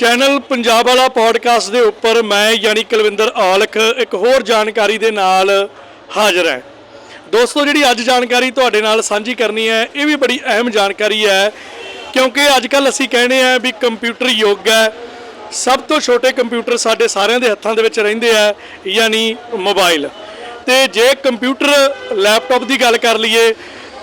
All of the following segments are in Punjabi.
ਚੈਨਲ ਪੰਜਾਬ ਵਾਲਾ ਪੋਡਕਾਸਟ ਦੇ ਉੱਪਰ ਮੈਂ ਯਾਨੀ ਕੁਲਵਿੰਦਰ ਔਲਖ ਇੱਕ ਹੋਰ ਜਾਣਕਾਰੀ ਦੇ ਨਾਲ ਹਾਜ਼ਰ ਹਾਂ। ਦੋਸਤੋ, ਜਿਹੜੀ ਅੱਜ ਜਾਣਕਾਰੀ ਤੁਹਾਡੇ ਨਾਲ ਸਾਂਝੀ ਕਰਨੀ ਹੈ, ਇਹ ਵੀ ਬੜੀ ਅਹਿਮ ਜਾਣਕਾਰੀ ਹੈ, ਕਿਉਂਕਿ ਅੱਜ ਕੱਲ ਅਸੀਂ ਕਹਿੰਦੇ ਆ ਵੀ ਕੰਪਿਊਟਰ ਯੁੱਗ ਹੈ। ਸਭ ਤੋਂ ਛੋਟੇ ਕੰਪਿਊਟਰ ਸਾਡੇ ਸਾਰਿਆਂ ਦੇ ਹੱਥਾਂ ਦੇ ਵਿੱਚ ਰਹਿੰਦੇ ਆ, ਯਾਨੀ ਮੋਬਾਈਲ ਤੇ ਜੇ ਕੰਪਿਊਟਰ ਲੈਪਟਾਪ ਦੀ ਗੱਲ ਕਰ ਲਈਏ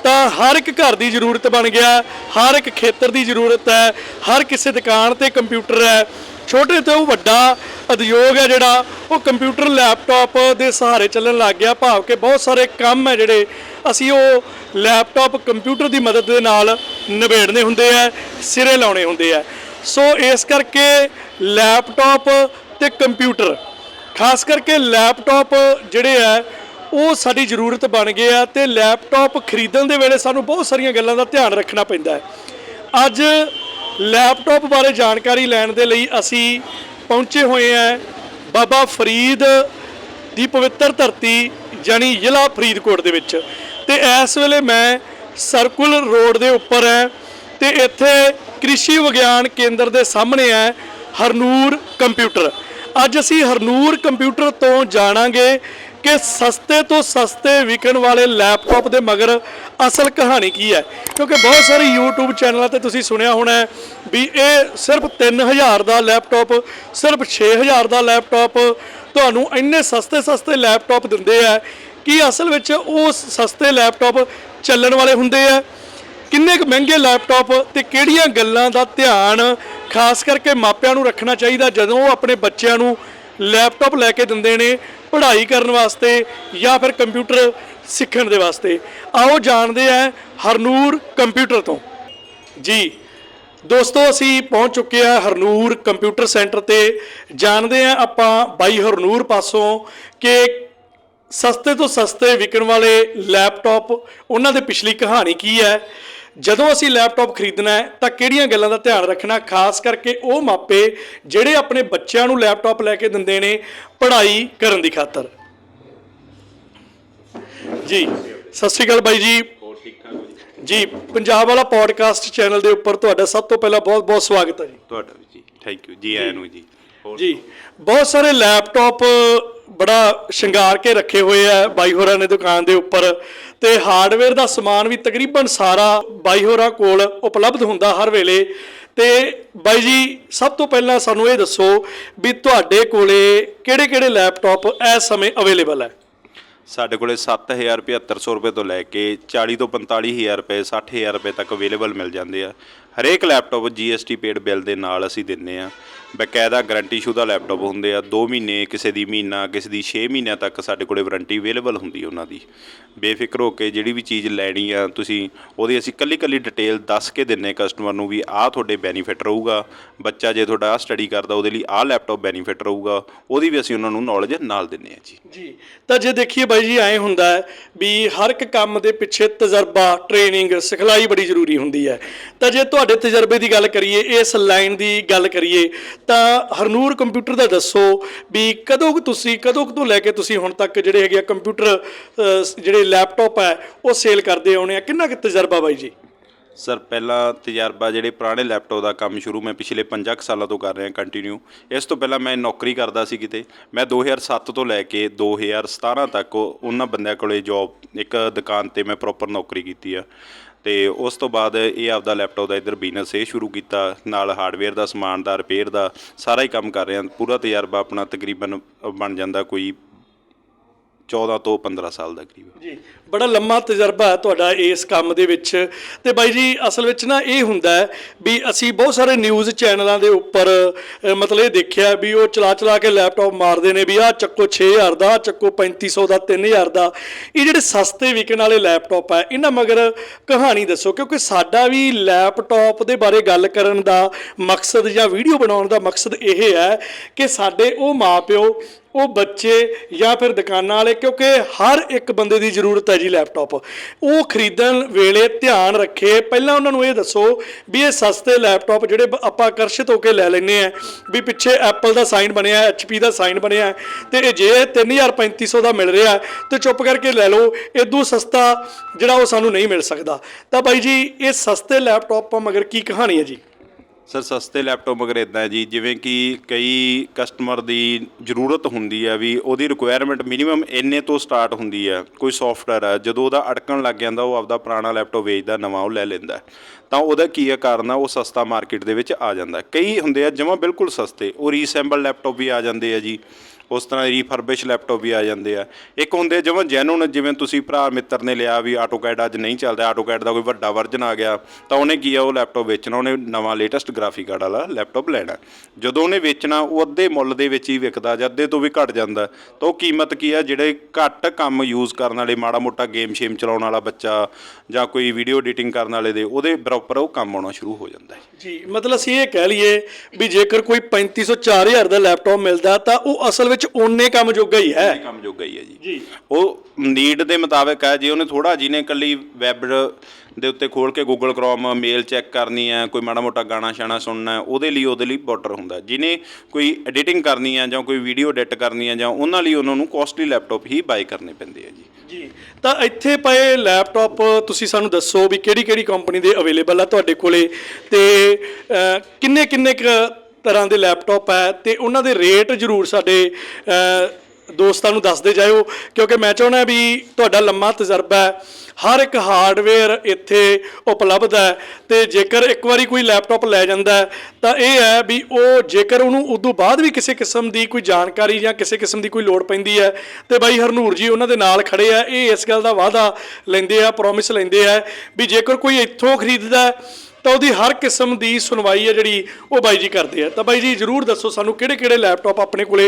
ਤਾਂ ਹਰ ਇੱਕ ਘਰ ਦੀ ਜ਼ਰੂਰਤ ਬਣ ਗਿਆ ਹਰ ਇੱਕ ਖੇਤਰ ਦੀ ਜ਼ਰੂਰਤ ਹੈ, ਹਰ ਕਿਸੇ ਦੁਕਾਨ ਤੇ ਕੰਪਿਊਟਰ ਹੈ। ਛੋਟੇ ਤੋਂ ਵੱਡਾ ਉਦਯੋਗ ਹੈ ਜਿਹੜਾ, ਉਹ ਕੰਪਿਊਟਰ, ਲੈਪਟਾਪ ਦੇ ਸਹਾਰੇ ਚੱਲਣ ਲੱਗ ਗਿਆ, ਭਾਵ ਕਿ ਬਹੁਤ ਸਾਰੇ ਕੰਮ ਹੈ ਜਿਹੜੇ ਅਸੀਂ ਉਹ ਲੈਪਟਾਪ, ਕੰਪਿਊਟਰ ਦੀ ਮਦਦ ਦੇ ਨਾਲ ਨਿਬੇੜਨੇ ਹੁੰਦੇ ਆ ਸਿਰੇ ਲਾਉਣੇ ਹੁੰਦੇ ਆ ਸੋ ਇਸ ਕਰਕੇ ਲੈਪਟਾਪ ਤੇ ਕੰਪਿਊਟਰ, ਖਾਸ ਕਰਕੇ ਲੈਪਟਾਪ ਜਿਹੜੇ ਆ ਉਹ ਸਾਡੀ ਜ਼ਰੂਰਤ ਬਣ ਗਏ ਆ ਤੇ ਲੈਪਟਾਪ ਖਰੀਦਣ ਦੇ ਵੇਲੇ ਸਾਨੂੰ ਬਹੁਤ ਸਾਰੀਆਂ ਗੱਲਾਂ ਦਾ ਧਿਆਨ ਰੱਖਣਾ ਪੈਂਦਾ ਹੈ। ਅੱਜ ਲੈਪਟਾਪ ਬਾਰੇ ਜਾਣਕਾਰੀ ਲੈਣ ਦੇ ਲਈ ਅਸੀਂ ਪਹੁੰਚੇ ਹੋਏ ਆ ਬਾਬਾ ਫਰੀਦ ਦੀ ਪਵਿੱਤਰ ਧਰਤੀ ਜਾਨੀ ਜ਼ਿਲ੍ਹਾ ਫਰੀਦਕੋਟ ਦੇ ਵਿੱਚ। ਤੇ ਇਸ ਵੇਲੇ ਮੈਂ ਸਰਕਲ ਰੋਡ ਦੇ ਉੱਪਰ ਹੈ ਤੇ ਇੱਥੇ ਕ੍ਰਿਸ਼ੀ ਵਿਗਿਆਨ ਕੇਂਦਰ ਦੇ ਸਾਹਮਣੇ ਹੈ ਹਰਨੂਰ ਕੰਪਿਊਟਰ। ਅੱਜ ਅਸੀਂ ਹਰਨੂਰ ਕੰਪਿਊਟਰ ਤੋਂ ਜਾਣਾਂਗੇ ਕਿ ਸਸਤੇ ਤੋਂ ਸਸਤੇ ਵਿਕਣ ਵਾਲੇ ਲੈਪਟਾਪ ਦੇ ਮਗਰ ਅਸਲ ਕਹਾਣੀ ਕੀ ਹੈ? ਕਿਉਂਕਿ ਬਹੁਤ ਸਾਰੇ YouTube ਚੈਨਲਾਂ ਤੇ ਤੁਸੀਂ ਸੁਣਿਆ ਹੋਣਾ ਵੀ ਇਹ ਸਿਰਫ 3000 ਦਾ ਲੈਪਟਾਪ, ਸਿਰਫ 6000 ਦਾ ਲੈਪਟਾਪ ਤੁਹਾਨੂੰ ਇੰਨੇ ਸਸਤੇ ਸਸਤੇ ਲੈਪਟਾਪ ਦਿੰਦੇ ਆ ਕਿ ਅਸਲ ਵਿੱਚ ਉਹ ਸਸਤੇ ਲੈਪਟਾਪ ਚੱਲਣ ਵਾਲੇ ਹੁੰਦੇ ਆ ਕਿੰਨੇ ਕੁ ਮਹਿੰਗੇ ਲੈਪਟਾਪ ਤੇ ਕਿਹੜੀਆਂ ਗੱਲਾਂ ਦਾ ਧਿਆਨ ਖਾਸ ਕਰਕੇ ਮਾਪਿਆਂ ਨੂੰ ਰੱਖਣਾ ਚਾਹੀਦਾ ਜਦੋਂ ਉਹ ਆਪਣੇ ਬੱਚਿਆਂ ਨੂੰ ਲੈਪਟਾਪ ਲੈ ਕੇ ਦਿੰਦੇ ਨੇ? ਪੜ੍ਹਾਈ ਕਰਨ ਵਾਸਤੇ ਜਾਂ ਫਿਰ ਕੰਪਿਊਟਰ ਸਿੱਖਣ ਦੇ ਵਾਸਤੇ। ਆਓ ਜਾਣਦੇ ਆ ਹਰਨੂਰ ਕੰਪਿਊਟਰ ਤੋਂ। ਜੀ, ਦੋਸਤੋ, ਅਸੀਂ ਪਹੁੰਚ ਚੁੱਕੇ ਆ ਹਰਨੂਰ ਕੰਪਿਊਟਰ ਸੈਂਟਰ ਤੇ। ਜਾਣਦੇ ਆ ਆਪਾਂ ਬਾਈ ਹਰਨੂਰ ਪਾਸੋਂ ਕਿ ਸਸਤੇ ਤੋਂ ਸਸਤੇ ਵਿਕਣ ਵਾਲੇ ਲੈਪਟਾਪ, ਉਹਨਾਂ ਦੇ ਪਿਛਲੀ ਕਹਾਣੀ ਕੀ ਹੈ। ਜਦੋਂ ਅਸੀਂ ਲੈਪਟਾਪ ਖਰੀਦਣਾ ਹੈ ਤਾਂ ਕਿਹੜੀਆਂ ਗੱਲਾਂ ਦਾ ਧਿਆਨ ਰੱਖਣਾ ਖਾਸ ਕਰਕੇ ਉਹ ਮਾਪੇ ਜਿਹੜੇ ਆਪਣੇ ਬੱਚਿਆਂ ਨੂੰ ਲੈਪਟਾਪ ਲੈ ਕੇ ਦਿੰਦੇ ਨੇ ਪੜ੍ਹਾਈ ਕਰਨ ਦੀ ਖਾਤਰ। ਜੀ ਸਤਿ ਸ਼੍ਰੀ ਅਕਾਲ ਬਾਈ ਜੀ। ਜੀ ਪੰਜਾਬ ਵਾਲਾ ਪੋਡਕਾਸਟ ਚੈਨਲ ਦੇ ਉੱਪਰ ਤੁਹਾਡਾ ਸਭ ਤੋਂ ਪਹਿਲਾਂ ਬਹੁਤ-ਬਹੁਤ ਸਵਾਗਤ ਹੈ ਜੀ। ਤੁਹਾਡਾ ਵੀ ਜੀ ਥੈਂਕ ਯੂ ਜੀ ਆਇਆਂ ਨੂੰ ਜੀ। ਜੀ ਬਹੁਤ ਸਾਰੇ ਲੈਪਟਾਪ ਬੜਾ ਸ਼ਿੰਗਾਰ ਕੇ ਰੱਖੇ ਹੋਏ ਆ ਬਾਈ ਹੋਰਾਂ ਨੇ ਦੁਕਾਨ ਦੇ ਉੱਪਰ। ਤੇ ਹਾਰਡਵੇਅਰ ਦਾ ਸਮਾਨ ਵੀ ਤਕਰੀਬਨ ਸਾਰਾ ਬਾਈ ਹੋਰਾਂ ਕੋਲ ਉਪਲਬਧ ਹੁੰਦਾ ਹਰ ਵੇਲੇ। ਤੇ ਬਾਈ ਜੀ, ਸਭ ਤੋਂ ਪਹਿਲਾਂ ਸਾਨੂੰ ਇਹ ਦੱਸੋ ਵੀ ਤੁਹਾਡੇ ਕੋਲੇ ਕਿਹੜੇ-ਕਿਹੜੇ ਲੈਪਟਾਪ ਇਸ ਸਮੇਂ ਅਵੇਲੇਬਲ ਹੈ? ਸਾਡੇ ਕੋਲੇ 7000 7500 ਰੁਪਏ ਤੋਂ ਲੈ ਕੇ 40 ਤੋਂ 45000 ਰੁਪਏ 60000 ਰੁਪਏ ਤੱਕ ਅਵੇਲੇਬਲ ਮਿਲ ਜਾਂਦੇ ਆ। ਹਰੇਕ ਲੈਪਟਾਪ GST ਪੇਡ ਬਿੱਲ ਦੇ ਨਾਲ ਅਸੀਂ ਦਿੰਨੇ ਆ। ਬਕਾਇਦਾ ਗਾਰੰਟੀ ਸ਼ੁਦਾ ਲੈਪਟਾਪ ਹੁੰਦੇ ਆ 2 ਮਹੀਨੇ, ਕਿਸੇ ਦੀ ਮਹੀਨਾ, ਕਿਸੇ ਦੀ 6 ਮਹੀਨਿਆਂ ਤੱਕ ਸਾਡੇ ਕੋਲੇ ਵਾਰੰਟੀ ਅਵੇਲੇਬਲ ਹੁੰਦੀ ਉਹਨਾਂ ਦੀ। ਬੇਫਿਕਰ ਹੋ ਕੇ ਜਿਹੜੀ ਵੀ ਚੀਜ਼ ਲੈਣੀ ਆ, ਤੁਸੀਂ ਉਹਦੀ ਅਸੀਂ ਕੱਲੀ ਕੱਲੀ ਡਿਟੇਲ ਦੱਸ ਕੇ ਦਿੰਨੇ ਕਸਟਮਰ ਨੂੰ ਵੀ ਆਹ ਤੁਹਾਡੇ ਬੈਨੀਫਿਟ ਰਹੂਗਾ। ਬੱਚਾ ਜੇ ਤੁਹਾਡਾ ਆਹ ਸਟੱਡੀ ਕਰਦਾ, ਉਹਦੇ ਲਈ ਆਹ ਲੈਪਟਾਪ ਬੈਨੀਫਿਟ ਰਹੂਗਾ। ਉਹਦੀ ਵੀ ਅਸੀਂ ਉਹਨਾਂ ਨੂੰ ਨੌਲੇਜ ਨਾਲ ਦਿੰਨੇ ਆ ਜੀ। ਜੀ, ਤਾਂ ਜੇ ਦੇਖੀਏ ਬਾਈ ਜੀ, ਐਂ ਹੁੰਦਾ ਹੈ ਵੀ ਹਰ ਇੱਕ ਕੰਮ ਦੇ ਪਿੱਛੇ ਤਜਰਬਾ ਟ੍ਰੇਨਿੰਗ ਸਿਖਲਾਈ ਬੜੀ ਜ਼ਰੂਰੀ ਹੁੰਦੀ ਹੈ। ਤਾਂ ਜੇ ਤੁਹਾਡੇ ਤਜਰਬੇ ਦੀ ਗੱਲ ਕਰੀਏ, ਇਸ ਲਾਈਨ ਦੀ ਗੱਲ ਕਰੀਏ, ਤਾਂ ਹਰਨੂਰ ਕੰਪਿਊਟਰ ਦਾ ਦੱਸੋ ਵੀ ਕਦੋਂ ਤੁਸੀਂ, ਕਦੋਂ ਤੋਂ ਲੈ ਕੇ ਤੁਸੀਂ ਹੁਣ ਤੱਕ ਜਿਹੜੇ ਹੈਗੇ ਆ ਕੰਪਿਊਟਰ ਜਿਹੜੇ ਲੈਪਟਾਪ ਹੈ, ਉਹ ਸੇਲ ਕਰਦੇ ਆਉਣੇ ਆ? ਕਿੰਨਾ ਕੁ ਤਜਰਬਾ ਬਾਈ ਜੀ? ਸਰ, ਪਹਿਲਾਂ ਤਜਰਬਾ ਜਿਹੜੇ ਪੁਰਾਣੇ ਲੈਪਟਾਪ ਦਾ ਕੰਮ ਸ਼ੁਰੂ ਮੈਂ ਪਿਛਲੇ 5 ਕੁ ਸਾਲਾਂ ਤੋਂ ਕਰ ਰਿਹਾ ਕੰਟੀਨਿਊ ਇਸ ਤੋਂ ਪਹਿਲਾਂ ਮੈਂ ਨੌਕਰੀ ਕਰਦਾ ਸੀ ਕਿਤੇ। ਮੈਂ 2007 ਤੋਂ ਲੈ ਕੇ 2017 ਤੱਕ ਉਹਨਾਂ ਬੰਦਿਆਂ ਕੋਲੇ ਜੌਬ ਇੱਕ ਦੁਕਾਨ ਤੇ ਮੈਂ ਪ੍ਰੋਪਰ ਨੌਕਰੀ ਕੀਤੀ ਆ। ਤੇ ਉਸ ਤੋਂ ਬਾਅਦ ਇਹ ਆਪਦਾ ਲੈਪਟਾਪ ਦਾ ਇੱਧਰ ਬਿਜ਼ਨਸ ਇਹ ਸ਼ੁਰੂ ਕੀਤਾ, ਨਾਲ ਹਾਰਡਵੇਅਰ ਦਾ ਸਮਾਨ ਦਾ ਰਿਪੇਅਰ ਦਾ, ਸਾਰਾ ਹੀ ਕੰਮ ਕਰ ਰਿਹਾ। ਪੂਰਾ ਤਜਰਬਾ ਆਪਣਾ ਤਕਰੀਬਨ ਬਣ ਜਾਂਦਾ ਕੋਈ 14 ਤੋਂ 15 ਸਾਲ ਦਾ ਕਰੀਬ। ਜੀ ਬੜਾ ਲੰਮਾ ਤਜਰਬਾ ਹੈ ਤੁਹਾਡਾ ਇਸ ਕੰਮ ਦੇ ਵਿੱਚ। ਤੇ ਬਾਈ ਜੀ ਅਸਲ ਵਿੱਚ ਨਾ ਇਹ ਹੁੰਦਾ ਹੈ ਵੀ ਅਸੀਂ ਬਹੁਤ ਸਾਰੇ ਨਿਊਜ਼ ਚੈਨਲਾਂ ਦੇ ਉੱਪਰ ਅ, ਮਤਲਬ ਇਹ ਦੇਖਿਆ ਵੀ ਉਹ ਚਲਾ ਚਲਾ ਕੇ ਲੈਪਟਾਪ ਮਾਰਦੇ ਨੇ ਵੀ ਆਹ ਚੱਕੋ 6000 ਦਾ ਆਹ ਚੱਕੋ 3500 ਦਾ 3000 ਦਾ। ਇਹ ਜਿਹੜੇ ਸਸਤੇ ਵਿਕਣ ਵਾਲੇ ਲੈਪਟਾਪ ਹੈ ਇਹਨਾਂ ਮਗਰ ਕਹਾਣੀ ਦੱਸੋ ਕਿਉਂਕਿ ਸਾਡਾ ਵੀ ਲੈਪਟਾਪ ਦੇ ਬਾਰੇ ਗੱਲ ਕਰਨ ਦਾ ਮਕਸਦ ਜਾਂ ਵੀਡੀਓ ਬਣਾਉਣ ਦਾ ਮਕਸਦ ਇਹ ਹੈ ਕਿ ਸਾਡੇ ਉਹ ਮਾਪਿਓ ਉਹ ਬੱਚੇ ਜਾਂ ਫਿਰ ਦੁਕਾਨਾਂ ਵਾਲੇ, ਕਿਉਂਕਿ ਹਰ ਇੱਕ ਬੰਦੇ ਦੀ ਜ਼ਰੂਰਤ ਹੈ ਜੀ ਲੈਪਟਾਪ। ਉਹ ਖਰੀਦਣ ਵੇਲੇ ਧਿਆਨ ਰੱਖੇ। ਪਹਿਲਾਂ ਉਹਨਾਂ ਨੂੰ ਇਹ ਦੱਸੋ ਵੀ ਇਹ ਸਸਤੇ ਲੈਪਟਾਪ ਜਿਹੜੇ ਬ- ਆਪਾਂ ਆਕਰਸ਼ਿਤ ਹੋ ਕੇ ਲੈ ਲੈਨੇ ਆ ਵੀ ਪਿੱਛੇ ਐਪਲ ਦਾ ਸਾਈਨ ਬਣਿਆ ਐਚਪੀ ਦਾ ਸਾਈਨ ਬਣਿਆ। ਤੇ ਇਹ ਜੇ 3350 ਦਾ ਮਿਲ ਰਿਹਾ, ਤੇ ਚੁੱਪ ਕਰਕੇ ਲੈ ਲਓ ਇਦੋਂ ਸਸਤਾ ਜਿਹੜਾ ਉਹ ਸਾਨੂੰ ਨਹੀਂ ਮਿਲ ਸਕਦਾ। ਤਾਂ ਬਾਈ ਜੀ, ਇਹ ਸਸਤੇ ਲੈਪਟਾਪਾਂ ਮਗਰ ਕੀ ਕਹਾਣੀ ਹੈ ਜੀ? ਸਰ, ਸਸਤੇ ਲੈਪਟਾਪ ਮਗਰ ਇਦਾਂ ਹੈ ਜੀ, ਜਿਵੇਂ ਕਿ ਕਈ ਕਸਟਮਰ ਦੀ ਜ਼ਰੂਰਤ ਹੁੰਦੀ ਹੈ ਵੀ ਉਹਦੀ ਰਿਕੁਆਇਰਮੈਂਟ ਮਿਨੀਮਮ ਇੰਨੇ ਤੋਂ ਸਟਾਰਟ ਹੁੰਦੀ ਹੈ। ਕੋਈ ਸੌਫਟਵੇਅਰ ਹੈ, ਜਦੋਂ ਉਹਦਾ ਅੜਕਣ ਲੱਗ ਜਾਂਦਾ, ਉਹ ਆਪਦਾ ਪੁਰਾਣਾ ਲੈਪਟਾਪ ਵੇਚਦਾ, ਨਵਾਂ ਉਹ ਲੈ ਲੈਂਦਾ ਤਾਂ ਉਹਦਾ ਕੀ ਹੈ ਕਾਰਨ ਆ? ਉਹ ਸਸਤਾ ਮਾਰਕੀਟ ਦੇ ਵਿੱਚ ਆ ਜਾਂਦਾ ਕਈ ਹੁੰਦੇ ਆ, ਜਮਾਂ ਬਿਲਕੁਲ ਸਸਤੇ, ਉਹ ਰੀਸੈਂਬਲ ਲੈਪਟਾਪ ਵੀ ਆ ਜਾਂਦੇ ਆ ਜੀ। ਉਸ ਤਰ੍ਹਾਂ ਰੀਫਰਬਿਸ਼ ਲੈਪਟਾਪ ਵੀ ਆ ਜਾਂਦੇ ਆ। ਇੱਕ ਹੁੰਦੇ ਜਮਾਂ ਜੈਨੂਨ ਜਿਵੇਂ ਤੁਸੀਂ ਭਰਾ ਮਿੱਤਰ ਨੇ ਲਿਆ ਵੀ ਆਟੋਕੈਡ ਅੱਜ ਨਹੀਂ ਚੱਲਦਾ ਆਟੋਕੈਡ ਦਾ ਕੋਈ ਵੱਡਾ ਵਰਜਨ ਆ ਗਿਆ, ਤਾਂ ਉਹਨੇ ਕੀ ਆ ਉਹ ਲੈਪਟਾਪ ਵੇਚਣਾ, ਉਹਨੇ ਨਵਾਂ ਲੇਟੈਸਟ ਗ੍ਰਾਫਿਕ ਕਾਰਡ ਵਾਲਾ ਲੈਪਟਾਪ ਲੈਣਾ। ਜਦੋਂ ਉਹਨੇ ਵੇਚਣਾ, ਉਹ ਅੱਧੇ ਮੁੱਲ ਦੇ ਵਿੱਚ ਹੀ ਵਿਕਦਾ ਜਾਂ ਅੱਧੇ ਤੋਂ ਵੀ ਘਟ ਜਾਂਦਾ। ਤਾਂ ਉਹ ਕੀਮਤ ਕੀ ਆ, ਜਿਹੜੇ ਘੱਟ ਕੰਮ ਯੂਜ਼ ਕਰਨ ਵਾਲੇ, ਮਾੜਾ ਮੋਟਾ ਗੇਮ ਸ਼ੇਮ ਚਲਾਉਣ ਵਾਲਾ ਬੱਚਾ ਜਾਂ ਕੋਈ ਵੀਡੀਓ ਐਡੀਟਿੰਗ ਕਰਨ ਵਾਲੇ ਦੇ, ਉਹਦੇ ਬਰਾਬਰ ਉਹ ਕੰਮ ਆਉਣਾ ਸ਼ੁਰੂ ਹੋ ਜਾਂਦਾ ਹੈ। ਜੀ, ਮਤਲਬ ਅਸੀਂ ਇਹ ਕਹਿ ਲਈਏ ਵੀ ਜੇਕਰ ਕੋਈ 3500 4000 ਦਾ ਲੈਪਟਾਪ ਮਿਲਦਾ, ਤਾਂ ਉਹ ਅਸਲ ਵਿੱਚ ਓਨੇ ਕੰਮ ਜੋਗਾ ਹੀ ਹੈ। ਕੰਮ ਜੋਗਾ ਹੀ ਹੈ ਜੀ। ਜੀ। ਉਹ ਨੀਡ ਦੇ ਮੁਤਾਬਕ ਹੈ ਜੇ ਉਹਨੇ ਥੋੜਾ ਜਿਹਨੇ ਇਕੱਲੀ ਵੈਬ ਦੇ ਉੱਤੇ ਖੋਲ ਕੇ ਗੂਗਲ ਕ੍ਰੋਮ ਮੇਲ ਚੈੱਕ ਕਰਨੀ ਹੈ ਕੋਈ ਮਾੜਾ ਮੋਟਾ ਗਾਣਾ ਸ਼ਾਣਾ ਸੁਣਨਾ ਹੈ ਉਹਦੇ ਲਈ ਉਹਦੇ ਲਈ ਬਾਰਡਰ ਹੁੰਦਾ ਜਿਹਨੇ ਕੋਈ ਐਡੀਟਿੰਗ ਕਰਨੀ ਹੈ ਜਾਂ ਕੋਈ ਵੀਡੀਓ ਐਡਿਟ ਕਰਨੀ ਹੈ ਜਾਂ ਉਹਨਾਂ ਲਈ ਉਹਨਾਂ ਨੂੰ ਕੋਸਟਲੀ ਲੈਪਟਾਪ ਹੀ ਬਾਈ ਕਰਨੇ ਪੈਂਦੇ ਆ ਜੀ। ਜੀ। ਤਾਂ ਇੱਥੇ ਪਏ ਲੈਪਟਾਪ ਤੁਸੀਂ ਸਾਨੂੰ ਦੱਸੋ ਵੀ ਕਿਹੜੀ ਕਿਹੜੀ ਕੰਪਨੀ ਦੇ ਅਵੇਲੇਬਲ ਆ ਤੁਹਾਡੇ ਕੋਲੇ ਤੇ ਕਿੰਨੇ ਕਿੰਨੇ ਕੁ ਤਰ੍ਹਾਂ ਦੇ ਲੈਪਟਾਪ ਹੈ ਤੇ ਉਹਨਾਂ ਦੇ ਰੇਟ ਜ਼ਰੂਰ ਸਾਡੇ ਦੋਸਤਾਂ ਨੂੰ ਦੱਸਦੇ ਜਾਇਓ, ਕਿਉਂਕਿ ਮੈਂ ਚਾਹੁੰਦਾ ਵੀ ਤੁਹਾਡਾ ਲੰਮਾ ਤਜਰਬਾ ਹੈ, ਹਰ ਇੱਕ ਹਾਰਡਵੇਅਰ ਇੱਥੇ ਉਪਲਬਧ ਹੈ ਤੇ ਜੇਕਰ ਇੱਕ ਵਾਰੀ ਕੋਈ ਲੈਪਟਾਪ ਲੈ ਜਾਂਦਾ ਤਾਂ ਇਹ ਹੈ ਵੀ ਉਹ ਜੇਕਰ ਉਹਨੂੰ ਉਦੋਂ ਬਾਅਦ ਵੀ ਕਿਸੇ ਕਿਸਮ ਦੀ ਕੋਈ ਜਾਣਕਾਰੀ ਜਾਂ ਕਿਸੇ ਕਿਸਮ ਦੀ ਕੋਈ ਲੋੜ ਪੈਂਦੀ ਹੈ, ਤੇ ਬਾਈ ਹਰਨੂਰ ਜੀ ਉਹਨਾਂ ਦੇ ਨਾਲ ਖੜੇ ਆ, ਇਹ ਇਸ ਗੱਲ ਦਾ ਵਾਅਦਾ ਲੈਂਦੇ ਆ ਪ੍ਰੋਮਿਸ ਲੈਂਦੇ ਆ, ਵੀ ਜੇਕਰ ਕੋਈ ਇੱਥੋਂ ਖਰੀਦਦਾ ਤਾਂ ਉਹਦੀ ਹਰ ਕਿਸਮ ਦੀ ਸੁਣਵਾਈ ਹੈ ਜਿਹੜੀ ਉਹ ਬਾਈ ਜੀ ਕਰਦੇ ਆ। ਤਾਂ ਬਾਈ ਜੀ ਜਰੂਰ ਦੱਸੋ ਸਾਨੂੰ ਕਿਹੜੇ ਕਿਹੜੇ ਲੈਪਟਾਪ ਆਪਣੇ ਕੋਲੇ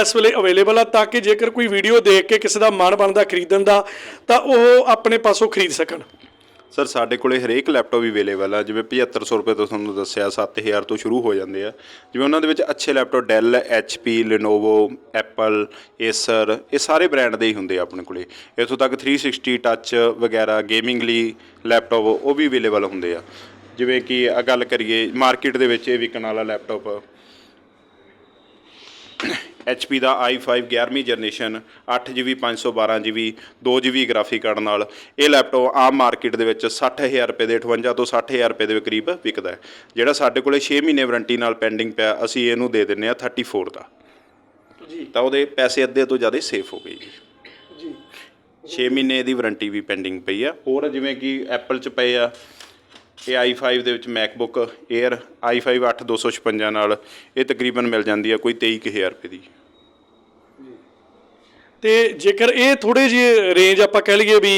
ਇਸ ਵੇਲੇ ਅਵੇਲੇਬਲ ਆ ਤਾਂ ਕਿ ਜੇਕਰ ਕੋਈ ਵੀਡੀਓ ਦੇਖ ਕੇ ਕਿਸੇ ਦਾ ਮਨ ਬਣਦਾ, ਖਰੀਦਣ ਦਾ, ਤਾਂ ਉਹ ਆਪਣੇ ਪਾਸੋਂ ਖਰੀਦ ਸਕਣ। ਸਰ, ਸਾਡੇ ਕੋਲੇ ਹਰੇਕ ਲੈਪਟਾਪ ਵੀ ਅਵੇਲੇਬਲ ਆ। ਜਿਵੇਂ 7500 ਰੁਪਏ ਤੋਂ ਤੁਹਾਨੂੰ ਦੱਸਿਆ 7000 ਤੋਂ ਸ਼ੁਰੂ ਹੋ ਜਾਂਦੇ ਆ। ਜਿਵੇਂ ਉਹਨਾਂ ਦੇ ਵਿੱਚ ਅੱਛੇ laptop Dell HP, Lenovo, Apple, Acer, ਇਹ ਸਾਰੇ ਬ੍ਰਾਂਡ ਦੇ ਹੀ ਹੁੰਦੇ ਆ ਆਪਣੇ ਕੋਲੇ। ਇੱਥੋਂ ਤੱਕ 360 ਟੱਚ ਵਗੈਰਾ ਗੇਮਿੰਗ ਲਈ ਲੈਪਟਾਪ ਉਹ ਵੀ ਅਵੇਲੇਬਲ ਹੁੰਦੇ ਆ। ਜਿਵੇਂ ਕਿ ਆ ਗੱਲ ਕਰੀਏ ਮਾਰਕੀਟ ਦੇ ਵਿੱਚ ਇਹ ਵਿਕਣ ਵਾਲਾ ਲੈਪਟਾਪ। HP ਦਾ i5 11ਵੀਂ generation 8GB 512GB 2GB graphic card ਨਾਲ। ਇਹ ਲੈਪਟਾਪ ਆਮ ਮਾਰਕੀਟ ਦੇ ਵਿੱਚ 60000 ਰੁਪਏ ਦੇ 58 ਤੋਂ 60000 ਰੁਪਏ ਦੇ ਕਰੀਬ ਵਿਕਦਾ ਹੈ। ਜਿਹੜਾ ਸਾਡੇ ਕੋਲੇ 6 ਮਹੀਨੇ ਵਾਰੰਟੀ ਨਾਲ ਪੈਂਡਿੰਗ ਪਿਆ ਅਸੀਂ ਇਹਨੂੰ ਦੇ ਦਿੰਨੇ ਆ 34 ਦਾ। ਜੀ। ਤਾਂ ਉਹਦੇ ਪੈਸੇ ਅੱਧੇ ਤੋਂ ਜ਼ਿਆਦਾ ਸੇਫ ਹੋ ਗਏ ਜੀ। ਜੀ। 6 ਮਹੀਨੇ ਦੀ ਵਾਰੰਟੀ ਵੀ ਪੈਂਡਿੰਗ ਪਈ ਆ। ਹੋਰ ਜਿਵੇਂ ਕਿ ਐਪਲ ਚ ਪਏ ਆ ਇਹ i5 ਦੇ ਵਿੱਚ ਮੈਕਬੁੱਕ 에ਅਰ i5 8256 ਨਾਲ ਇਹ ਤਕਰੀਬਨ ਮਿਲ ਜਾਂਦੀ ਆ ਕੋਈ 23000 ਰੁਪਏ ਦੀ। ਤੇ ਜੇਕਰ ਇਹ ਥੋੜੇ ਜਿਹੇ ਰੇਂਜ ਆਪਾਂ ਕਹਿ ਲਈਏ ਵੀ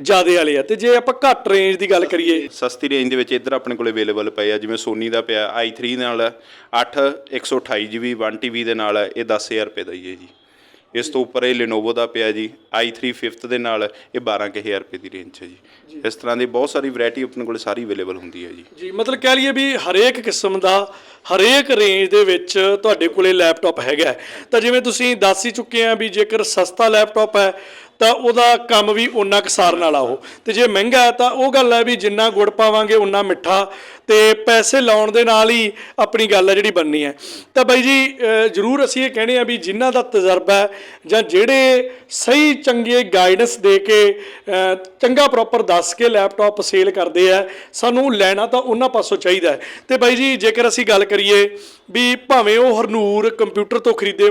ਜਿਆਦੇ ਵਾਲੇ ਆ ਤੇ ਜੇ ਆਪਾਂ ਘੱਟ ਰੇਂਜ ਦੀ ਗੱਲ ਕਰੀਏ। ਸਸਤੀ ਰੇਂਜ ਦੇ ਵਿੱਚ ਇੱਧਰ ਆਪਣੇ ਕੋਲ ਅਵੇਲੇਬਲ ਪਏ ਆ ਜਿਵੇਂ ਸੋਨੀ ਦਾ ਪਿਆ i3 ਨਾਲ 8 128 GB 1 TB ਦੇ ਨਾਲ ਇਹ 10000 ਰੁਪਏ ਦਾ ਹੀ ਹੈ ਜੀ। ਇਸ ਤੋਂ ਉੱਪਰ ਇਹ Lenovo ਦਾ ਪਿਆ ਜੀ i3 5th ਦੇ ਨਾਲ ਇਹ 12000 ਰੁਪਏ ਦੀ ਰੇਂਜ 'ਚ ਹੈ ਜੀ। ਇਸ ਤਰ੍ਹਾਂ ਦੀ ਬਹੁਤ ਸਾਰੀ ਵੈਰਾਈਟੀ ਆਪਣੇ ਕੋਲ ਸਾਰੀ ਅਵੇਲੇਬਲ ਹੁੰਦੀ ਹੈ ਜੀ। ਜੀ ਮਤਲਬ ਕਹਿ ਲਈਏ ਵੀ ਹਰੇਕ ਕਿਸਮ ਦਾ ਹਰੇਕ ਰੇਂਜ ਦੇ ਵਿੱਚ ਤੁਹਾਡੇ ਕੋਲੇ ਲੈਪਟਾਪ ਹੈਗਾ। ਤਾਂ ਜਿਵੇਂ ਤੁਸੀਂ ਦੱਸ ਹੀ ਚੁੱਕੇ ਆ ਵੀ ਜੇਕਰ ਸਸਤਾ ਲੈਪਟਾਪ ਹੈ ਤਾਂ ਉਹਦਾ ਕੰਮ ਵੀ ਓਨਾ ਕੁ ਸਾਰਨ ਵਾਲਾ ਉਹ। ਤੇ ਜੇ ਮਹਿੰਗਾ ਹੈ ਤਾਂ ਉਹ ਗੱਲ ਹੈ ਵੀ ਜਿੰਨਾ ਗੁੜ ਪਾਵਾਂਗੇ, ਓਨਾ ਮਿੱਠਾ। ਤੇ ਪੈਸੇ ਲਾਉਣ ਦੇ ਨਾਲ ਹੀ ਆਪਣੀ ਗੱਲ ਹੈ ਜਿਹੜੀ ਬਣਨੀ ਹੈ। ਤਾਂ ਬਾਈ ਜੀ ਜਰੂਰ ਅਸੀਂ ਇਹ ਕਹਿੰਦੇ ਆ ਵੀ ਜਿਨ੍ਹਾਂ ਦਾ ਤਜਰਬਾ ਹੈ ਜਾਂ ਜਿਹੜੇ ਸਹੀ ਚੰਗੇ ਗਾਈਡੈਂਸ ਦੇ ਕੇ ਚੰਗਾ ਪ੍ਰੋਪਰ ਦੱਸ ਕੇ ਲੈਪਟਾਪ ਸੇਲ ਕਰਦੇ ਆ ਸਾਨੂੰ ਲੈਣਾ ਤਾਂ ਉਹਨਾਂ ਪਾਸੋਂ ਚਾਹੀਦਾ ਹੈ। ਤੇ ਬਾਈ ਜੀ, ਜੇਕਰ ਅਸੀਂ ਗੱਲ ਕਰੀਏ ਵੀ ਭਾਵੇਂ ਉਹ ਹਰਨੂਰ ਕੰਪਿਊਟਰ ਤੋਂ ਖਰੀਦੇ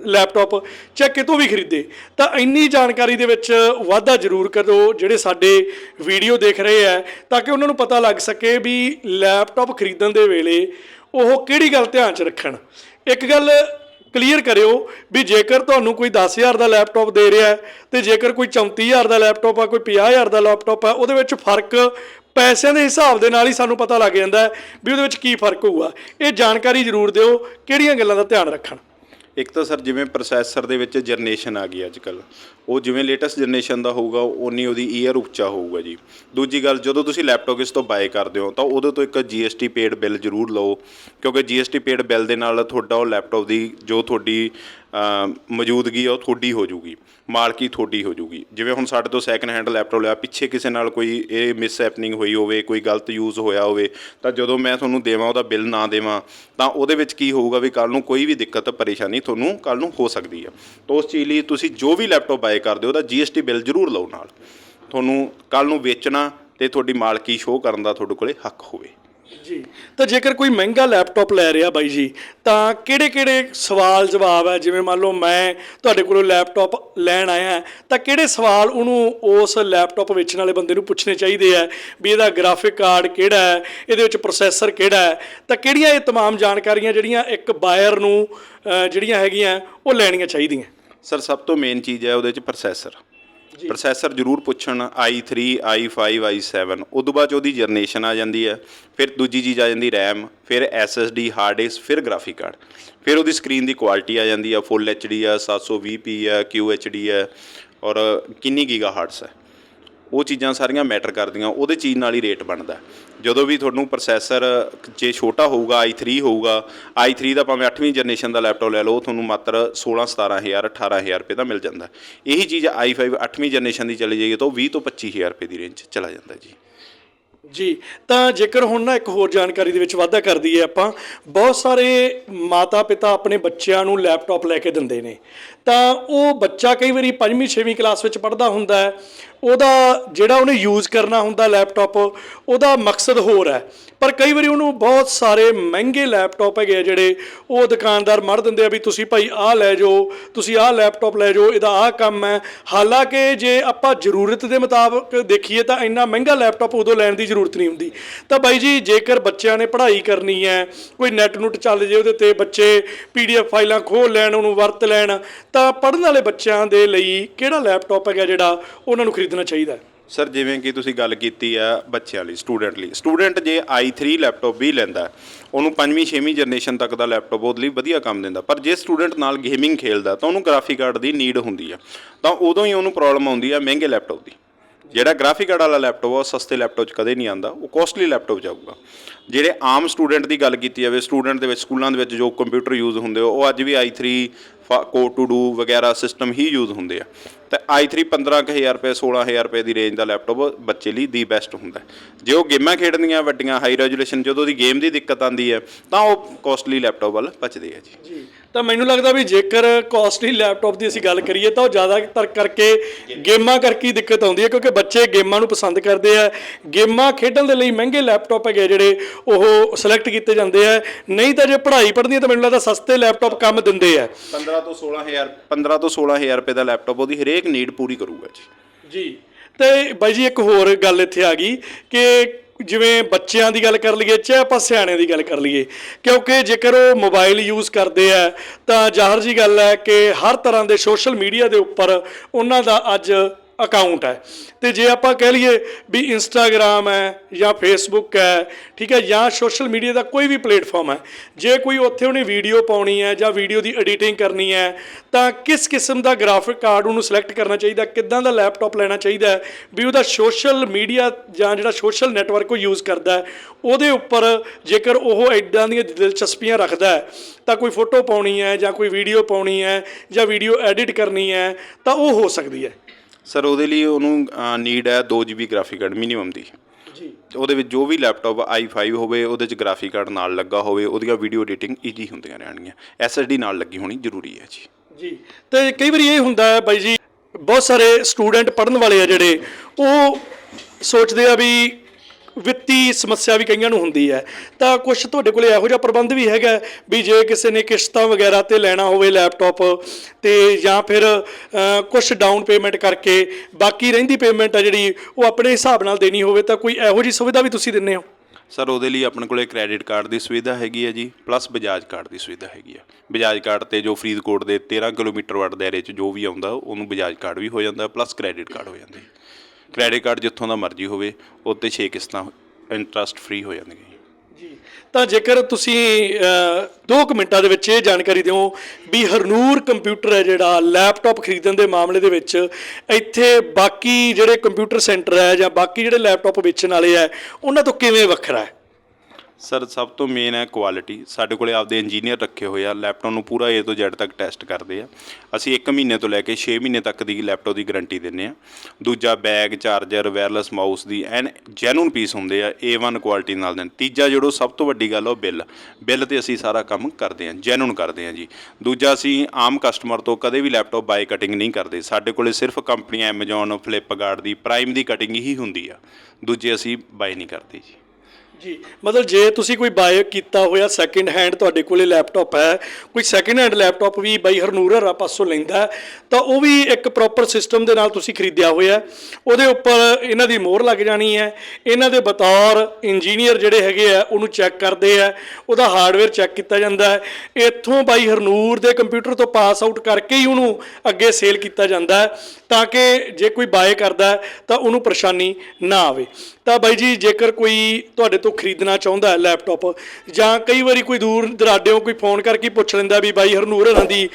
ਲੈਪਟਾਪ ਚਾਹੇ ਕਿਤੋਂ ਵੀ ਖਰੀਦੇ, ਤਾਂ ਇੰਨੀ ਜਾਣਕਾਰੀ ਦੇ ਵਿੱਚ ਵਾਧਾ ਜ਼ਰੂਰ ਕਰੋ ਜਿਹੜੇ ਸਾਡੇ ਵੀਡੀਓ ਦੇਖ ਰਹੇ ਆ, ਤਾਂ ਕਿ ਉਹਨਾਂ ਨੂੰ ਪਤਾ ਲੱਗ ਸਕੇ ਵੀ ਲੈਪਟਾਪ ਖਰੀਦਣ ਦੇ ਵੇਲੇ ਉਹ ਕਿਹੜੀ ਗੱਲ ਧਿਆਨ 'ਚ ਰੱਖਣ। ਇੱਕ ਗੱਲ ਕਲੀਅਰ ਕਰਿਓ ਵੀ ਜੇਕਰ ਤੁਹਾਨੂੰ ਕੋਈ 10000 ਦਾ ਲੈਪਟਾਪ ਦੇ ਰਿਹਾ ਹੈ ਤੇ ਜੇਕਰ ਕੋਈ 34000 ਦਾ ਲੈਪਟਾਪ ਆ, ਕੋਈ 50000 ਦਾ ਲੈਪਟਾਪ ਆ, ਉਹਦੇ ਵਿੱਚ ਫ਼ਰਕ ਪੈਸਿਆਂ ਦੇ ਹਿਸਾਬ ਦੇ ਨਾਲ ਹੀ ਸਾਨੂੰ ਪਤਾ ਲੱਗ ਜਾਂਦਾ ਵੀ ਉਹਦੇ ਵਿੱਚ ਕੀ ਫ਼ਰਕ ਹੋਊਗਾ। ਇਹ ਜਾਣਕਾਰੀ ਜ਼ਰੂਰ ਦਿਓ ਕਿਹੜੀਆਂ ਗੱਲਾਂ ਦਾ ਧਿਆਨ ਰੱਖਣ। ਇੱਕ ਤਾਂ ਸਰ ਜਿਵੇਂ ਪ੍ਰੋਸੈਸਰ ਦੇ ਵਿੱਚ ਜਨਰੇਸ਼ਨ ਆ ਗਈ ਅੱਜ ਕੱਲ ਉਹ ਜਿਵੇਂ ਲੇਟੈਸਟ ਜਨਰੇਸ਼ਨ ਦਾ ਹੋਊਗਾ ਉਨੀ ਉਹਦੀ ਈਅਰ ਉੱਚਾ ਹੋਊਗਾ ਜੀ। ਦੂਜੀ ਗੱਲ, ਜਦੋਂ ਤੁਸੀਂ ਲੈਪਟਾਪ ਇਸ ਤੋਂ ਬਾਏ ਕਰਦੇ ਹੋ, ਤਾਂ ਉਹਦੇ ਤੋਂ ਇੱਕ GST ਪੇਡ ਬਿੱਲ ਜ਼ਰੂਰ ਲਓ, ਕਿਉਂਕਿ GST ਪੇਡ ਬਿੱਲ ਦੇ ਨਾਲ ਤੁਹਾਡਾ ਉਹ ਲੈਪਟਾਪ ਦੀ, ਜੋ ਤੁਹਾਡੀ ਮੌਜੂਦਗੀ ਆ, ਉਹ ਤੁਹਾਡੀ ਹੋ ਜੂਗੀ ਮਾਲਕੀ ਤੁਹਾਡੀ ਹੋ ਜੂਗੀ ਜਿਵੇਂ ਹੁਣ ਸਾਡੇ ਤੋਂ ਸੈਕੰਡ ਹੈਂਡ ਲੈਪਟਾਪ ਲਿਆ, ਪਿੱਛੇ ਕਿਸੇ ਨਾਲ ਕੋਈ ਇਹ ਮਿਸ ਹੈਪਨਿੰਗ ਹੋਈ ਹੋਵੇ, ਕੋਈ ਗਲਤ ਯੂਜ਼ ਹੋਇਆ ਹੋਵੇ, ਤਾਂ ਜਦੋਂ ਮੈਂ ਤੁਹਾਨੂੰ ਦੇਵਾਂ, ਉਹਦਾ ਬਿੱਲ ਨਾ ਦੇਵਾਂ, ਤਾਂ ਉਹਦੇ ਵਿੱਚ ਕੀ ਹੋਊਗਾ ਵੀ ਕੱਲ ਨੂੰ ਕੋਈ ਵੀ ਦਿੱਕਤ, ਪਰੇਸ਼ਾਨੀ ਤੁਹਾਨੂੰ ਕੱਲ ਨੂੰ ਹੋ ਸਕਦੀ ਆ। ਤਾਂ ਉਸ ਚੀਜ਼ ਲਈ ਤੁਸੀਂ ਜੋ ਵੀ ਲੈਪਟਾਪ ਬਾਏ ਕਰਦੇ ਹੋ, ਉਹਦਾ GST ਬਿੱਲ ਜ਼ਰੂਰ ਲਓ ਨਾਲ। ਤੁਹਾਨੂੰ ਕੱਲ ਨੂੰ ਵੇਚਣਾ ਤੇ ਤੁਹਾਡੀ ਮਾਲਕੀ ਸ਼ੋਅ ਕਰਨ ਦਾ ਤੁਹਾਡੇ ਕੋਲੇ ਹੱਕ ਹੋਵੇ। ਜੀ ਤਾਂ ਜੇਕਰ ਕੋਈ ਮਹਿੰਗਾ ਲੈਪਟਾਪ ਲੈ ਰਿਹਾ ਬਾਈ ਜੀ ਤਾਂ ਕਿਹੜੇ ਕਿਹੜੇ ਸਵਾਲ ਜਵਾਬ ਹੈ ਜਿਵੇਂ ਮੰਨ ਲਓ ਮੈਂ ਤੁਹਾਡੇ ਕੋਲੋਂ ਲੈਪਟਾਪ ਲੈਣ ਆਇਆ ਹਾਂ, ਤਾਂ ਕਿਹੜੇ ਸਵਾਲ ਉਹਨੂੰ ਉਸ ਲੈਪਟਾਪ ਵੇਚਣ ਵਾਲੇ ਬੰਦੇ ਨੂੰ ਪੁੱਛਣੇ ਚਾਹੀਦੇ ਆ ਵੀ ਇਹਦਾ ਗ੍ਰਾਫਿਕ ਕਾਰਡ ਕਿਹੜਾ ਹੈ ਇਹਦੇ ਵਿੱਚ ਪ੍ਰੋਸੈਸਰ ਕਿਹੜਾ ਹੈ ਤਾਂ ਕਿਹੜੀਆਂ ਇਹ तमाम ਜਾਣਕਾਰੀਆਂ ਜਿਹੜੀਆਂ ਇੱਕ ਬਾਇਰ ਨੂੰ ਅਹ, ਜਿਹੜੀਆਂ ਹੈਗੀਆਂ ਉਹ ਲੈਣੀਆਂ ਚਾਹੀਦੀਆਂ ਸਰ ਸਭ ਤੋਂ ਮੇਨ ਚੀਜ਼ ਹੈ ਉਹਦੇ ਚ ਪ੍ਰੋਸੈਸਰ ਪ੍ਰੋਸੈਸਰ ਜ਼ਰੂਰ ਪੁੱਛਣ i3 i5 i7 ਉਦੋਂ ਬਾਅਦ 'ਚ ਉਹਦੀ ਜਨਰੇਸ਼ਨ ਆ ਜਾਂਦੀ ਹੈ, ਫਿਰ ਦੂਜੀ ਚੀਜ਼ ਆ ਜਾਂਦੀ RAM, ਫਿਰ SSD ਹਾਰਡ ਡਿਸਕ ਫਿਰ ਗ੍ਰਾਫਿਕ ਕਾਰਡ ਫਿਰ ਉਹਦੀ ਸਕਰੀਨ ਦੀ ਕੁਆਲਿਟੀ ਆ ਜਾਂਦੀ ਆ ਫੁੱਲ HD ਆ 720p ਆ QHD ਆ, ਔਰ ਕਿੰਨੀ ਗੀਗਾਹਰਟਸ ਹੈ ਉਹ ਚੀਜ਼ਾਂ ਸਾਰੀਆਂ ਮੈਟਰ ਕਰਦੀਆਂ, ਉਹਦੇ ਚੀਜ਼ ਨਾਲ ਹੀ ਰੇਟ ਬਣਦਾ। ਜਦੋਂ ਵੀ ਤੁਹਾਨੂੰ ਪ੍ਰੋਸੈਸਰ ਜੇ ਛੋਟਾ ਹੋਊਗਾ i3 ਹੋਊਗਾ i3 ਦਾ ਭਾਵੇਂ 8ਵੀਂ ਜਨਰੇਸ਼ਨ ਦਾ ਲੈਪਟਾਪ ਲੈ ਲਓ, ਉਹ ਤੁਹਾਨੂੰ ਮਾਤਰ 16 17000 18000 ਰੁਪਏ ਦਾ ਮਿਲ ਜਾਂਦਾ। ਇਹੀ ਚੀਜ਼ i5 8ਵੀਂ ਜਨਰੇਸ਼ਨ ਦੀ ਚਲੀ ਜਾਈਏ ਤਾਂ ਉਹ 20 ਤੋਂ 25000 ਰੁਪਏ ਦੀ ਰੇਂਜ 'ਚ ਚਲਾ ਜਾਂਦਾ ਜੀ। ਜੀ, ਤਾਂ ਜੇਕਰ ਹੁਣ ਨਾ ਇੱਕ ਹੋਰ ਜਾਣਕਾਰੀ ਦੇ ਵਿੱਚ ਵਾਧਾ ਕਰ ਦਈਏ ਆਪਾਂ, ਬਹੁਤ ਸਾਰੇ ਮਾਤਾ ਪਿਤਾ ਆਪਣੇ ਬੱਚਿਆਂ ਨੂੰ ਲੈਪਟਾਪ ਲੈ ਕੇ ਦਿੰਦੇ ਨੇ। ਤਾਂ ਉਹ ਬੱਚਾ ਕਈ ਵਾਰੀ 5ਵੀਂ 6ਵੀਂ ਕਲਾਸ ਵਿੱਚ ਪੜ੍ਹਦਾ ਹੁੰਦਾ ਹੈ, ਉਹਦਾ ਜਿਹੜਾ ਉਹਨੇ ਯੂਜ਼ ਕਰਨਾ ਹੁੰਦਾ ਲੈਪਟਾਪ, ਉਹਦਾ ਮਕਸਦ ਹੋਰ ਹੈ। ਪਰ ਕਈ ਵਾਰੀ ਉਹਨੂੰ ਬਹੁਤ ਸਾਰੇ ਮਹਿੰਗੇ ਲੈਪਟਾਪ ਹੈਗੇ ਆ ਜਿਹੜੇ ਉਹ ਦੁਕਾਨਦਾਰ ਮੜ ਦਿੰਦੇ ਆ ਵੀ ਤੁਸੀਂ ਭਾਈ ਆਹ ਲੈ ਜਾਓ, ਤੁਸੀਂ ਆਹ ਲੈਪਟਾਪ ਲੈ ਜਾਓ, ਇਹਦਾ ਆਹ ਕੰਮ ਹੈ। ਹਾਲਾਂਕਿ ਜੇ ਆਪਾਂ ਜ਼ਰੂਰਤ ਦੇ ਮੁਤਾਬਕ ਦੇਖੀਏ ਤਾਂ ਇੰਨਾ ਮਹਿੰਗਾ ਲੈਪਟਾਪ ਉਦੋਂ ਲੈਣ ਦੀ ਜ਼ਰੂਰਤ ਨਹੀਂ ਹੁੰਦੀ। ਤਾਂ ਬਾਈ ਜੀ, ਜੇਕਰ ਬੱਚਿਆਂ ਨੇ ਪੜ੍ਹਾਈ ਕਰਨੀ ਹੈ, ਕੋਈ ਨੈਟ ਨੁੱਟ ਚੱਲ ਜੇ ਉਹਦੇ ਤੇ ਬੱਚੇ ਪੀਡੀਐਫ ਫਾਈਲਾਂ ਖੋਲ ਲੈਣ, ਉਹਨੂੰ ਵਰਤ ਲੈਣ, ਤਾਂ ਪੜ੍ਹਨ ਵਾਲੇ ਬੱਚਿਆਂ ਦੇ ਲਈ ਕਿਹੜਾ ਲੈਪਟਾਪ ਹੈਗਾ ਜਿਹੜਾ ਉਹਨਾਂ ਨੂੰ ਖਰੀਦਣਾ ਚਾਹੀਦਾ ਹੈ? ਸਰ, ਜਿਵੇਂ ਕਿ ਤੁਸੀਂ ਗੱਲ ਕੀਤੀ ਆ ਬੱਚਿਆਂ ਲਈ, ਸਟੂਡੈਂਟ ਲਈ। ਸਟੂਡੈਂਟ ਜੇ i3 ਲੈਪਟਾਪ ਵੀ ਲੈਂਦਾ ਉਹਨੂੰ 5ਵੀਂ 6ਵੀਂ ਜਨਰੇਸ਼ਨ ਤੱਕ ਦਾ ਲੈਪਟਾਪ ਉਹਦੇ ਲਈ ਵਧੀਆ ਕੰਮ ਦਿੰਦਾ। ਪਰ ਜੇ ਸਟੂਡੈਂਟ ਨਾਲ ਗੇਮਿੰਗ ਖੇਲਦਾ ਤਾਂ ਉਹਨੂੰ ਗ੍ਰਾਫਿਕ ਕਾਰਡ ਦੀ ਨੀਡ ਹੁੰਦੀ ਆ ਤਾਂ ਉਦੋਂ ਹੀ ਉਹਨੂੰ ਪ੍ਰੋਬਲਮ ਆਉਂਦੀ ਆ ਮਹਿੰਗੇ ਲੈਪਟਾਪ ਦੀ। ਜਿਹੜਾ ਗ੍ਰਾਫਿਕ ਕਾਰਡ ਵਾਲਾ ਲੈਪਟਾਪ ਆ ਉਹ ਸਸਤੇ ਲੈਪਟਾਪ 'ਚ ਕਦੇ ਨਹੀਂ ਆਉਂਦਾ ਉਹ ਕੋਸਟਲੀ ਲੈਪਟਾਪ ਜਾਊਗਾ। ਜਿਹੜੇ ਆਮ ਸਟੂਡੈਂਟ ਦੀ ਗੱਲ ਕੀਤੀ ਜਾਵੇ ਸਟੂਡੈਂਟ ਦੇ ਵਿੱਚ ਸਕੂਲਾਂ ਦੇ ਵਿੱਚ ਜੋ ਕੰਪਿਊਟਰ ਯੂਜ਼ ਹੁੰਦੇ ਆ, ਉਹ ਅੱਜ ਵੀ i3 ਕੋਡ ਟੂ ਡੂ ਵਗੈਰਾ ਸਿਸਟਮ ਹੀ ਯੂਜ਼ ਹੁੰਦੇ ਆ। ਤੇ i3 15000 ਰੁਪਏ 16000 ਰੁਪਏ ਦੀ ਰੇਂਜ ਦਾ ਲੈਪਟਾਪ ਬੱਚੇ ਲਈ ਦੀ ਬੈਸਟ ਹੁੰਦਾ। ਜੇ ਉਹ ਗੇਮਾਂ ਖੇਡਦੀਆਂ ਵੱਡੀਆਂ ਹਾਈ ਰੈਜ਼ੋਲੂਸ਼ਨ ਜਦੋਂ ਦੀ ਗੇਮ ਦੀ ਦਿੱਕਤ ਆਉਂਦੀ ਹੈ ਤਾਂ ਉਹ ਕੋਸਟਲੀ ਲੈਪਟਾਪ ਵੱਲ ਭੱਜਦੇ ਆ ਜੀ। ਤਾਂ ਮੈਨੂੰ ਲੱਗਦਾ ਵੀ ਜੇਕਰ ਕਾਸਟਲੀ ਲੈਪਟਾਪ ਦੀ ਅਸੀਂ ਗੱਲ ਕਰੀਏ ਤਾਂ ਉਹ ਜ਼ਿਆਦਾਤਰ ਕਰਕੇ ਗੇਮਾਂ ਕਰਕੇ ਹੀ ਦਿੱਕਤ ਆਉਂਦੀ ਹੈ ਕਿਉਂਕਿ ਬੱਚੇ ਗੇਮਾਂ ਨੂੰ ਪਸੰਦ ਕਰਦੇ ਆ। ਗੇਮਾਂ ਖੇਡਣ ਦੇ ਲਈ ਮਹਿੰਗੇ ਲੈਪਟਾਪ ਹੈਗੇ ਜਿਹੜੇ ਉਹ ਸਿਲੈਕਟ ਕੀਤੇ ਜਾਂਦੇ ਆ। ਨਹੀਂ ਤਾਂ ਜੇ ਪੜ੍ਹਾਈ ਪੜ੍ਹਨੀ ਹੈ ਤਾਂ ਮੈਨੂੰ ਲੱਗਦਾ ਸਸਤੇ ਲੈਪਟਾਪ ਕੰਮ ਦਿੰਦੇ ਆ। 15 ਤੋਂ 16000 15 ਤੋਂ 16000 ਰੁਪਏ ਦਾ ਲੈਪਟਾਪ ਉਹਦੀ ਹਰੇਕ ਨੀਡ ਪੂਰੀ ਕਰੂਗਾ ਜੀ। ਜੀ ਤੇ ਬਾਈ ਜੀ ਇੱਕ ਹੋਰ ਗੱਲ ਇੱਥੇ ਆ ਗਈ ਕਿ ਜਿਵੇਂ ਬੱਚਿਆਂ ਦੀ ਗੱਲ ਕਰ ਲਈਏ ਚਾਹੇ ਆਪਾਂ ਸਿਆਣਿਆਂ ਦੀ ਗੱਲ ਕਰ ਲਈਏ, ਕਿਉਂਕਿ ਜੇਕਰ ਉਹ ਮੋਬਾਈਲ ਯੂਜ਼ ਕਰਦੇ ਆ, ਤਾਂ ਜ਼ਾਹਰ ਜੀ ਗੱਲ ਹੈ ਕਿ ਹਰ ਤਰ੍ਹਾਂ ਦੇ ਸੋਸ਼ਲ ਮੀਡੀਆ ਦੇ ਉੱਪਰ ਉਹਨਾਂ ਦਾ ਅੱਜ ਅਕਾਊਂਟ ਹੈ। ਤੇ ਜੇ ਆਪਾਂ ਕਹਿ ਲਈਏ ਵੀ ਇੰਸਟਾਗ੍ਰam ਹੈ ਜਾਂ ਫੇਸਬੁੱਕ ਹੈ, ਠੀਕ ਹੈ, ਜਾਂ ਸੋਸ਼ਲ ਮੀਡੀਆ ਦਾ ਕੋਈ ਵੀ ਪਲੇਟਫਾਰਮ ਹੈ, ਜੇ ਕੋਈ ਉੱਥੇ ਉਹਨੇ ਵੀਡੀਓ ਪਾਉਣੀ ਹੈ ਜਾਂ ਵੀਡੀਓ ਦੀ ਐਡੀਟਿੰਗ ਕਰਨੀ ਹੈ, ਤਾਂ ਕਿਸ ਕਿਸਮ ਦਾ ਗ੍ਰਾਫਿਕ ਕਾਰਡ ਉਹਨੂੰ ਸਿਲੈਕਟ ਕਰਨਾ ਚਾਹੀਦਾ, ਕਿੱਦਾਂ ਦਾ ਲੈਪਟਾਪ ਲੈਣਾ ਚਾਹੀਦਾ ਹੈ, ਵੀ ਉਹਦਾ ਸੋਸ਼ਲ ਮੀਡੀਆ ਜਾਂ ਜਿਹੜਾ ਸੋਸ਼ਲ ਨੈਟਵਰਕ ਉਹ ਯੂਜ਼ ਕਰਦਾ ਉਹਦੇ ਉੱਪਰ ਜੇਕਰ ਉਹ ਐਡਾਂ ਦੀਆਂ ਦਿਲਚਸਪੀਆਂ ਰੱਖਦਾ ਹੈ, ਤਾਂ ਕੋਈ ਫੋਟੋ ਪਾਉਣੀ ਹੈ ਜਾਂ ਕੋਈ ਵੀਡੀਓ ਪਾਉਣੀ ਹੈ ਜਾਂ ਵੀਡੀਓ ਐਡਿਟ ਕਰਨੀ ਹੈ, ਤਾਂ ਉਹ ਹੋ ਸਕਦੀ ਹੈ। ਸਰ ਉਹਦੇ ਲਈ ਉਹਨੂੰ ਨੀਡ ਹੈ 2 GB ਗ੍ਰਾਫਿਕ ਕਾਰਡ ਮਿਨੀਮਮ ਦੀ। ਜੀ। ਉਹਦੇ ਵਿੱਚ ਜੋ ਵੀ ਲੈਪਟਾਪ i5 ਹੋਵੇ ਉਹਦੇ ਚ ਗ੍ਰਾਫਿਕ ਕਾਰਡ ਨਾਲ ਲੱਗਾ ਹੋਵੇ ਉਹਦੀਆਂ ਵੀਡੀਓ ਐਡੀਟਿੰਗ ਈਜ਼ੀ ਹੁੰਦੀਆਂ ਰਹਿਣਗੀਆਂ। SSD ਨਾਲ ਲੱਗੀ ਹੋਣੀ ਜ਼ਰੂਰੀ ਹੈ ਜੀ। ਜੀ। ਤੇ ਕਈ ਵਾਰੀ ਇਹ ਹੁੰਦਾ ਹੈ ਬਾਈ ਜੀ ਬਹੁਤ ਸਾਰੇ ਸਟੂਡੈਂਟ ਪੜ੍ਹਨ ਵਾਲੇ ਆ ਜਿਹੜੇ ਉਹ ਸੋਚਦੇ ਆ ਵੀ ਵਿੱਤੀ ਸਮੱਸਿਆ ਵੀ ਕਈਆਂ ਨੂੰ ਹੁੰਦੀ ਹੈ। ਤਾਂ ਕੁਝ ਤੁਹਾਡੇ ਕੋਲੇ ਇਹੋ ਜਿਹਾ ਪ੍ਰਬੰਧ ਵੀ ਹੈਗਾ ਵੀ ਜੇ ਕਿਸੇ ਨੇ ਕਿਸ਼ਤਾਂ ਵਗੈਰਾ ਤੇ ਲੈਣਾ ਹੋਵੇ ਲੈਪਟਾਪ ਤੇ ਜਾਂ ਫਿਰ ਕੁਝ ਡਾਊਨ ਪੇਮੈਂਟ ਕਰਕੇ ਬਾਕੀ ਰਹਿੰਦੀ ਪੇਮੈਂਟ ਆ ਜਿਹੜੀ, ਉਹ ਆਪਣੇ ਹਿਸਾਬ ਨਾਲ ਦੇਣੀ ਹੋਵੇ ਤਾਂ ਕੋਈ ਇਹੋ ਜਿਹੀ ਸੁਵਿਧਾ ਵੀ ਤੁਸੀਂ ਦਿੰਦੇ ਹੋ? ਸਰ, ਉਹਦੇ ਲਈ ਆਪਣੇ ਕੋਲੇ ਕ੍ਰੈਡਿਟ ਕਾਰਡ ਦੀ ਸੁਵਿਧਾ ਹੈਗੀ ਹੈ ਜੀ ਪਲੱਸ ਬਜਾਜ ਕਾਰਡ ਦੀ ਸੁਵਿਧਾ ਹੈਗੀ ਆ ਬਜਾਜ ਕਾਰਡ ਤੇ ਜੋ ਫਰੀਦਕੋਟ ਦੇ 13 ਕਿਲੋਮੀਟਰ ਵੱਟ ਦਾਇਰੇ 'ਚ ਜੋ ਵੀ ਆਉਂਦਾ, ਉਹਨੂੰ ਬਜਾਜ ਕਾਰਡ ਵੀ ਹੋ ਜਾਂਦਾ ਪਲੱਸ ਕ੍ਰੈਡਿਟ ਕਾਰਡ ਹੋ ਜਾਂਦਾ। ਕ੍ਰੈਡਿਟ ਕਾਰਡ ਜਿੱਥੋਂ ਦਾ ਮਰਜ਼ੀ ਹੋਵੇ ਉਹ 'ਤੇ 6 ਕਿਸ਼ਤਾਂ ਇੰਟਰਸਟ ਫ੍ਰੀ ਹੋ ਜਾਂਦੀਆਂ ਜੀ। ਜੀ। ਤਾਂ ਜੇਕਰ ਤੁਸੀਂ 2 ਮਿੰਟਾਂ ਦੇ ਵਿੱਚ ਇਹ ਜਾਣਕਾਰੀ ਦਿਓ ਵੀ ਹਰਨੂਰ ਕੰਪਿਊਟਰ ਹੈ ਜਿਹੜਾ ਲੈਪਟਾਪ ਖਰੀਦਣ ਦੇ ਮਾਮਲੇ ਦੇ ਵਿੱਚ, ਇੱਥੇ ਬਾਕੀ ਜਿਹੜੇ ਕੰਪਿਊਟਰ ਸੈਂਟਰ ਹੈ ਜਾਂ ਬਾਕੀ ਜਿਹੜੇ ਲੈਪਟਾਪ ਵੇਚਣ ਵਾਲੇ ਹੈ, ਉਹਨਾਂ ਤੋਂ ਕਿਵੇਂ ਵੱਖਰਾ ਹੈ? ਸਰ ਸਭ ਤੋਂ ਮੇਨ ਹੈ ਕੁਆਲਿਟੀ ਸਾਡੇ ਕੋਲੇ ਆਪਦੇ ਇੰਜੀਨੀਅਰ ਰੱਖੇ ਹੋਏ ਆ। ਲੈਪਟਾਪ ਨੂੰ ਪੂਰਾ A ਤੋਂ Z ਤੱਕ ਟੈਸਟ ਕਰਦੇ ਆ। ਅਸੀਂ 1 ਮਹੀਨੇ ਤੋਂ ਲੈ ਕੇ 6 ਮਹੀਨੇ ਤੱਕ ਦੀ ਲੈਪਟਾਪ ਦੀ ਗਾਰੰਟੀ ਦਿੰਨੇ ਆ। ਦੂਜਾ ਬੈਗ ਚਾਰਜਰ ਵਾਇਰਲੈਸ ਮਾਊਸ ਦੀ ਐਨ ਜੈਨੂਨ ਪੀਸ ਹੁੰਦੇ ਆ A1 ਕੁਆਲਿਟੀ ਨਾਲ ਦੇ। ਤੀਜਾ ਜਿਹੜੋ ਸਭ ਤੋਂ ਵੱਡੀ ਗੱਲ ਆ, ਉਹ ਬਿੱਲ ਬਿੱਲ ਤੇ ਅਸੀਂ ਸਾਰਾ ਕੰਮ ਕਰਦੇ ਆ ਜੈਨੂਨ ਕਰਦੇ ਆ ਜੀ। ਦੂਜਾ ਅਸੀਂ ਆਮ ਕਸਟਮਰ ਤੋਂ ਕਦੇ ਵੀ ਲੈਪਟਾਪ ਬਾਈ ਕਟਿੰਗ ਨਹੀਂ ਕਰਦੇ। ਸਾਡੇ ਕੋਲੇ ਸਿਰਫ ਕੰਪਨੀਆਂ Amazon ਫਲਿੱਪਕਾਰਟ ਦੀ ਪ੍ਰਾਈਮ ਦੀ ਕਟਿੰਗ ਹੀ ਹੁੰਦੀ ਆ। ਦੂਜੇ ਅਸੀਂ ਬਾਈ ਨਹੀਂ ਕਰਦੇ ਜੀ। ਜੀ, ਮਤਲਬ ਜੇ ਤੁਸੀਂ ਕੋਈ ਬਾਏ ਕੀਤਾ ਹੋਇਆ ਸੈਕਿੰਡ ਹੈਂਡ ਤੁਹਾਡੇ ਕੋਲੇ ਲੈਪਟਾਪ ਹੈ, ਕੋਈ ਸੈਕਿੰਡ ਹੈਂਡ ਲੈਪਟਾਪ ਵੀ ਬਾਈ ਹਰਨੂਰ ਹਰਾ ਪਾਸੋਂ ਲੈਂਦਾ, ਤਾਂ ਉਹ ਵੀ ਇੱਕ ਪ੍ਰੋਪਰ ਸਿਸਟਮ ਦੇ ਨਾਲ ਤੁਸੀਂ ਖਰੀਦਿਆ ਹੋਇਆ ਉਹਦੇ ਉੱਪਰ ਇਹਨਾਂ ਦੀ ਮੋਹਰ ਲੱਗ ਜਾਣੀ ਹੈ। ਇਹਨਾਂ ਦੇ ਬਤੌਰ ਇੰਜੀਨੀਅਰ ਜਿਹੜੇ ਹੈਗੇ ਆ, ਉਹਨੂੰ ਚੈੱਕ ਕਰਦੇ ਆ। ਉਹਦਾ ਹਾਰਡਵੇਅਰ ਚੈੱਕ ਕੀਤਾ ਜਾਂਦਾ ਹੈ। ਇੱਥੋਂ ਬਾਈ ਹਰਨੂਰ ਦੇ ਕੰਪਿਊਟਰ ਤੋਂ ਪਾਸ ਆਊਟ ਕਰਕੇ ਹੀ ਉਹਨੂੰ ਅੱਗੇ ਸੇਲ ਕੀਤਾ ਜਾਂਦਾ ਹੈ। ਤਾਂ ਕਿ ਜੇ ਕੋਈ ਬਾਏ ਕਰਦਾ ਤਾਂ ਉਹਨੂੰ ਪਰੇਸ਼ਾਨੀ ਨਾ ਆਵੇ। ਤਾਂ ਬਾਈ ਜੀ, ਜੇਕਰ ਕੋਈ ਤੁਹਾਡੇ ਤੋਂ ਖਰੀਦਣਾ ਚਾਹੁੰਦਾ ਹੈ ਲੈਪਟਾਪ ਜਾਂ ਕਈ ਵਾਰੀ ਕੋਈ ਦੂਰ ਦਰਾਡਿਓਂ ਕੋਈ ਫੋਨ ਕਰਕੇ ਪੁੱਛ ਲੈਂਦਾ ਵੀ ਬਾਈ ਹਰਨੂਰ ਹਰਾਂ ਦੀ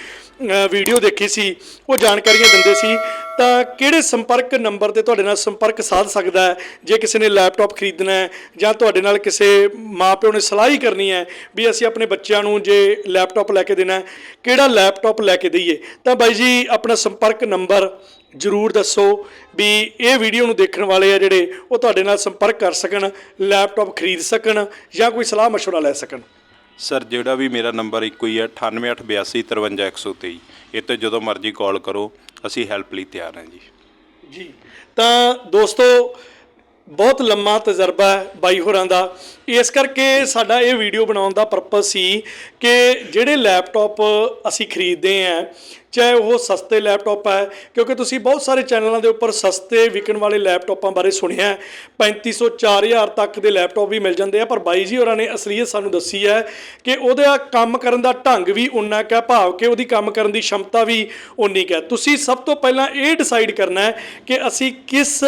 ਵੀਡੀਓ ਦੇਖੀ ਸੀ ਉਹ ਜਾਣਕਾਰੀਆਂ ਦਿੰਦੇ ਸੀ ਤਾਂ ਕਿਹੜੇ ਸੰਪਰਕ ਨੰਬਰ ਤੇ ਤੁਹਾਡੇ ਨਾਲ ਸੰਪਰਕ ਸਾਧ ਸਕਦਾ ਹੈ ਜੇ ਕਿਸੇ ਨੇ ਲੈਪਟਾਪ ਖਰੀਦਣਾ ਹੈ ਜਾਂ ਤੁਹਾਡੇ ਨਾਲ ਕਿਸੇ ਮਾਪਿਓ ਨੇ ਸਲਾਹ ਹੀ ਕਰਨੀ ਹੈ ਵੀ ਅਸੀਂ ਆਪਣੇ ਬੱਚਿਆਂ ਨੂੰ ਜੇ ਲੈਪਟਾਪ ਲੈ ਕੇ ਦੇਣਾ ਹੈ ਕਿਹੜਾ ਲੈਪਟਾਪ ਲੈ ਕੇ ਦਈਏ ਤਾਂ ਬਾਈ ਜੀ ਆਪਣਾ ਸੰਪਰਕ ਨੰਬਰ ਜਰੂਰ ਦੱਸੋ ਵੀ ਇਹ ਵੀਡੀਓ ਨੂੰ ਦੇਖਣ ਵਾਲੇ ਆ ਜਿਹੜੇ ਉਹ ਤੁਹਾਡੇ ਨਾਲ ਸੰਪਰਕ ਕਰ ਸਕਣ ਲੈਪਟਾਪ ਖਰੀਦ ਸਕਣ ਜਾਂ ਕੋਈ ਸਲਾਹ مشورہ ਲੈ ਸਕਣ ਸਰ, ਜਿਹੜਾ ਵੀ ਮੇਰਾ ਨੰਬਰ ਇੱਕੋ ਹੀ ਹੈ 9882853123 ਇਹ ਤੇ ਜਦੋਂ ਮਰਜ਼ੀ ਕਾਲ ਕਰੋ, ਅਸੀਂ ਹੈਲਪ ਲਈ ਤਿਆਰ ਹਾਂ ਜੀ। ਜੀ, ਤਾਂ ਦੋਸਤੋ ਬਹੁਤ ਲੰਮਾ ਤਜਰਬਾ ਹੈ ਬਾਈ ਹੋਰਾਂ ਦਾ। ਇਸ ਕਰਕੇ ਸਾਡਾ ਇਹ ਵੀਡੀਓ ਬਣਾਉਣ ਦਾ ਪਰਪਸ ਸੀ ਕਿ ਜਿਹੜੇ ਲੈਪਟਾਪ ਅਸੀਂ ਖਰੀਦਦੇ ਆਂ ਚਾਹੇ ਉਹ ਸਸਤੇ ਲੈਪਟਾਪ ਹੈ, ਕਿਉਂਕਿ ਤੁਸੀਂ ਬਹੁਤ ਸਾਰੇ ਚੈਨਲਾਂ ਦੇ ਉੱਪਰ ਸਸਤੇ ਵਿਕਣ ਵਾਲੇ ਲੈਪਟਾਪਾਂ ਬਾਰੇ ਸੁਣਿਆ ਹੈ। 3500 4000 ਤੱਕ ਦੇ ਲੈਪਟਾਪ ਵੀ ਮਿਲ ਜਾਂਦੇ ਆ, ਪਰ ਬਾਈ ਜੀ ਹੋਰਾਂ ਨੇ ਅਸਲੀਅਤ ਸਾਨੂੰ ਦੱਸੀ ਹੈ ਕਿ ਉਹਦਾ ਕੰਮ ਕਰਨ ਦਾ ਢੰਗ ਵੀ ਉਨਾ ਕੁ ਭਾਵ ਕਿ ਉਹਦੀ ਕੰਮ ਕਰਨ ਦੀ ਸ਼ਮਤਾ ਵੀ ਉਨੀ ਕੁ ਹੈ। ਤੁਸੀਂ ਸਭ ਤੋਂ ਪਹਿਲਾਂ ਇਹ ਡਿਸਾਈਡ ਕਰਨਾ ਹੈ ਕਿ ਅਸੀਂ ਕਿਸ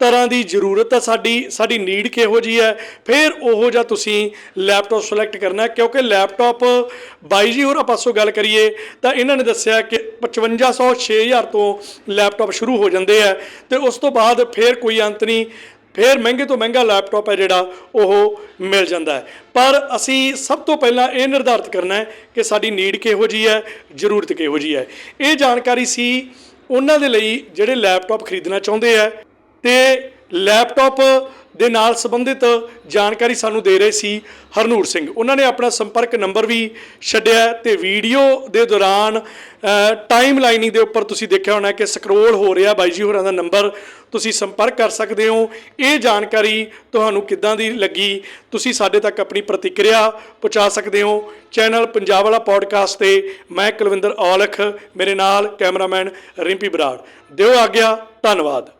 ਤਰ੍ਹਾਂ ਦੀ ਜ਼ਰੂਰਤ ਹੈ ਸਾਡੀ ਸਾਡੀ ਨੀਡ ਕਿਹੋ ਜੀ ਹੈ, ਫਿਰ ਉਹੋ ਜਿਹਾ ਤੁਸੀਂ ਲੈਪਟਾਪ ਸਿਲੈਕਟ ਕਰਨਾ ਹੈ, ਕਿਉਂਕਿ ਲੈਪਟਾਪ ਬਾਈ ਜੀ, ਹੋਰਾਂ ਪਾਸੋਂ ਗੱਲ ਕਰੀਏ, ਤਾਂ ਇਹਨਾਂ ਨੇ ਦੱਸਿਆ ਕਿ 5500 6000 ਤੋਂ ਲੈਪਟਾਪ ਸ਼ੁਰੂ ਹੋ ਜਾਂਦੇ ਆ, ਤੇ ਉਸ ਤੋਂ ਬਾਅਦ ਫਿਰ ਕੋਈ ਅੰਤ ਨਹੀਂ, ਫਿਰ ਮਹਿੰਗੇ ਤੋਂ ਮਹਿੰਗਾ ਲੈਪਟਾਪ ਹੈ ਜਿਹੜਾ, ਉਹ ਮਿਲ ਜਾਂਦਾ ਹੈ। ਪਰ ਅਸੀਂ ਸਭ ਤੋਂ ਪਹਿਲਾਂ ਇਹ ਨਿਰਧਾਰਤ ਕਰਨਾ ਹੈ ਕਿ ਸਾਡੀ ਨੀਡ ਕਿਹੋ ਜੀ ਹੈ, ਜ਼ਰੂਰਤ ਕਿਹੋ ਜੀ ਹੈ। ਇਹ ਜਾਣਕਾਰੀ ਸੀ, ਉਹਨਾਂ ਦੇ ਲਈ ਜਿਹੜੇ ਲੈਪਟਾਪ ਖਰੀਦਣਾ ਚਾਹੁੰਦੇ ਆ ਤੇ ਲੈਪਟਾਪ ਦੇ ਨਾਲ ਸੰਬੰਧਿਤ ਜਾਣਕਾਰੀ ਸਾਨੂੰ ਦੇ ਰਹੇ ਸੀ ਹਰਨੂਰ ਸਿੰਘ। ਉਹਨਾਂ ਨੇ ਆਪਣਾ ਸੰਪਰਕ ਨੰਬਰ ਵੀ ਛੱਡਿਆ ਹੈ ਤੇ ਵੀਡੀਓ ਦੇ ਦੌਰਾਨ ਟਾਈਮ ਲਾਈਨਿੰਗ ਦੇ ਉੱਪਰ ਤੁਸੀਂ ਦੇਖਿਆ ਹੋਣਾ ਕਿ ਸਕਰੋਲ ਹੋ ਰਿਹਾ ਬਾਈ ਜੀ ਹੋਰਾਂ ਦਾ ਨੰਬਰ। ਤੁਸੀਂ ਸੰਪਰਕ ਕਰ ਸਕਦੇ ਹੋ। ਇਹ ਜਾਣਕਾਰੀ ਤੁਹਾਨੂੰ ਕਿੱਦਾਂ ਦੀ ਲੱਗੀ, ਤੁਸੀਂ ਸਾਡੇ ਤੱਕ ਆਪਣੀ ਪ੍ਰਤੀਕਿਰਿਆ ਪਹੁੰਚਾ ਸਕਦੇ ਹੋ। ਚੈਨਲ ਪੰਜਾਬ ਵਾਲਾ ਪੋਡਕਾਸਟ ਤੇ ਮੈਂ ਕੁਲਵਿੰਦਰ ਔਲਖ, ਮੇਰੇ ਨਾਲ ਕੈਮਰਾਮੈਨ ਰਿੰਪੀ ਬਰਾੜ। ਦਿਓ ਆਗਿਆ, ਧੰਨਵਾਦ।